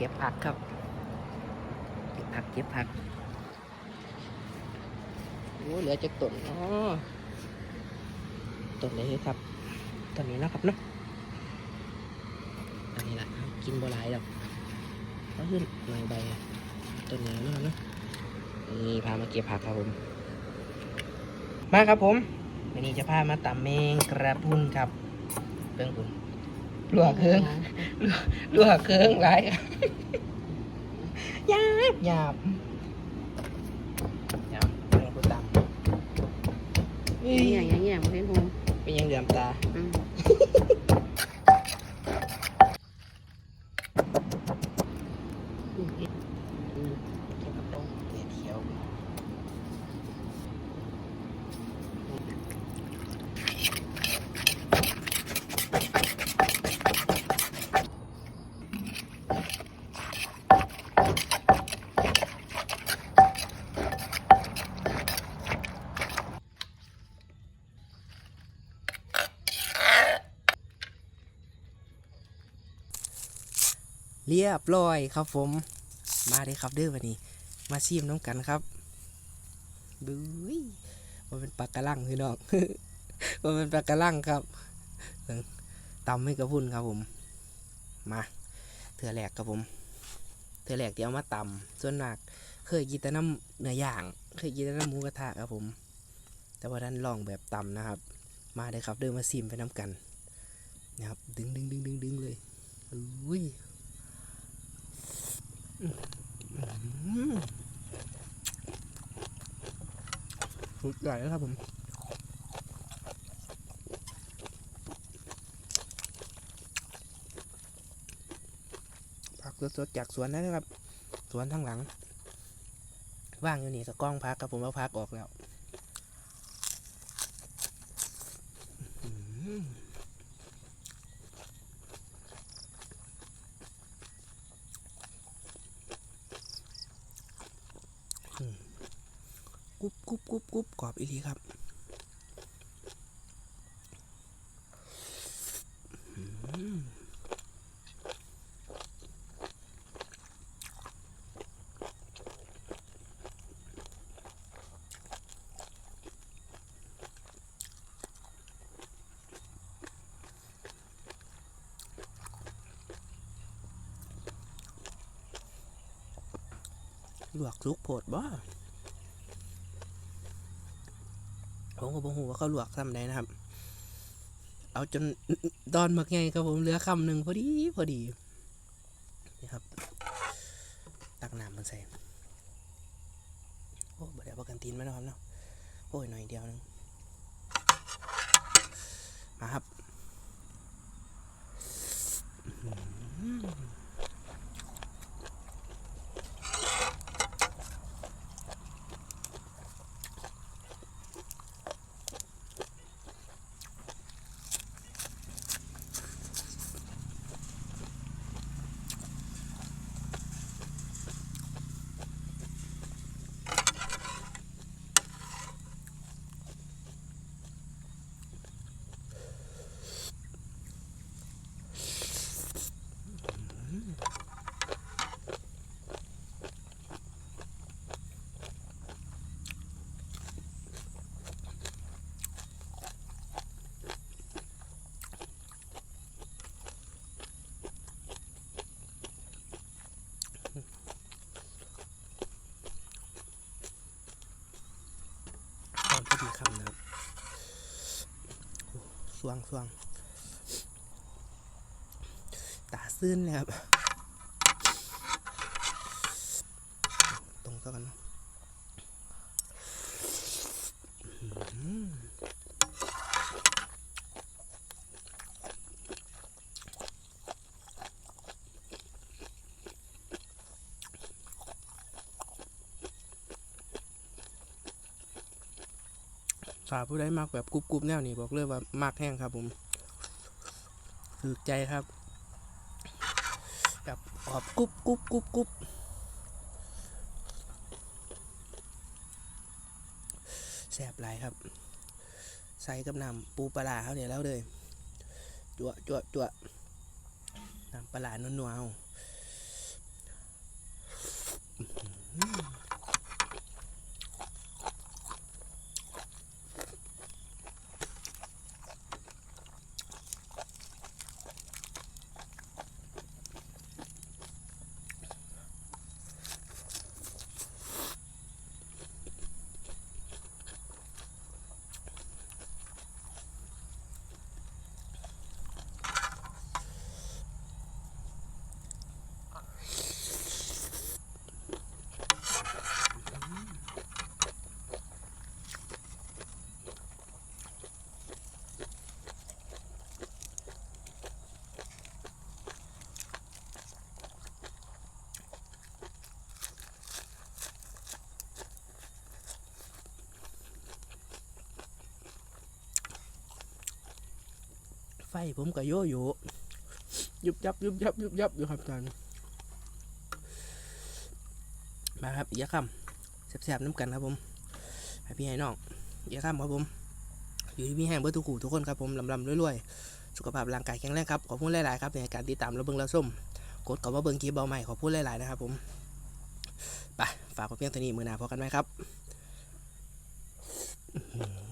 เก็บผักครับ เก็บผักเก็บผักโอ้เหลือจากต้นอ๋อต้นไหนครับต้นนี้นะครับเนาะอันนี้แหละกินบัวลายดอกก็ขึ้นหน่อยใบต้นนี้เนาะเนาะนี่พามาเก็บผักครับผม มาครับผมวันนี้จะพามาตำเมงกระพุนครับเพิ่งคุณ ลวกเครื่องลวกเครื่องไรครับหยาบหยาบหยาบเป็นกูตำเฮ้ยอย่างอย่างอย่างเห็นหงเป็นยังเหลือมตา อืม เก็บกระโปรงเดี๋ยวเที่ยว เรียบร้อยครับผมมาเลยครับเด้อวันนี้ มาชิมน้ำกันครับบุ้ยว่าเป็นปลากระลังพี่น้องว่าเป็นปลากระลังครับตำให้กระพุ่นครับผม มาเถื่อแหลกครับผมเถื่อแหลกที่เอามาตำส่วนมากเคยกินแต่น้ำเนื้อย่าง เคยกินแต่น้ำหมูกระทะครับผม แต่ว่าท่านลองแบบตำนะครับ มาเลยครับเดินมาซิมไปน้ำกันนะครับ ดึงดึงดึงดึงดึงเลยอุ้ย สุดใหญ่แล้วครับผมผักสดๆจากสวนนะครับ สวนทั้งหลัง ว่างอยู่นี่สกล้องพักครับผมเอาพักออกแล้วอื้อหือกุ๊บ กุ๊บกุ๊บกรอบอีหลีครับหลวกซุกโพดบ่ ผมก็บอกหูว่าเขาหลวกทำได้นะครับ เอาจนดอนมักไงครับผมเหลือคำหนึ่งพอดีพอดีนี่ครับ ตักน้ำมันใส่โอ้บ่ได้ประกันตีนไหมนะครับเนาะโอ้ยหน่อยเดียวนึงมาครับอื้อหือตอนพอดีคำนะครับโอ้ สวงสวงตาซื่นเลยครับ ตรงเท่ากันเนาะอื้อหือ ถ้าผู้ใดมากแบบกรุบกรุบๆแนวนี้บอกเลยว่ามากแห้งครับผมถูกใจครับแบบออบกรุบกรุบกรุบกรุบแซ่บหลายครับ ใส่กับน้ำปูปลาเขาเนี่ยแล้วเลยจั่วจั่วจั่วน้ำปลาร้านัวๆ ไฟผมก็โยโย่ยุบยับยุบยับยุบยับอยู่ครับอาจารย์มาครับอีกคำแซบๆน้ำกันครับผมให้พี่ให้น้องอีกคำครับผม อยู่ที่มีแห้งเบิร์ทุกขู่ทุกคนครับผมลำลำรวยๆ สุขภาพร่างกายแข็งแรงครับ ขอบคุณหลายๆครับในการติดตามเราเบิ่งเราส้มกดกับว่าเบิ่งคลิปเบาใหม่ขอบคุณหลายๆนะครับผมไปฝากเพียงเท่านี้มือหนาพอกันไหมครับ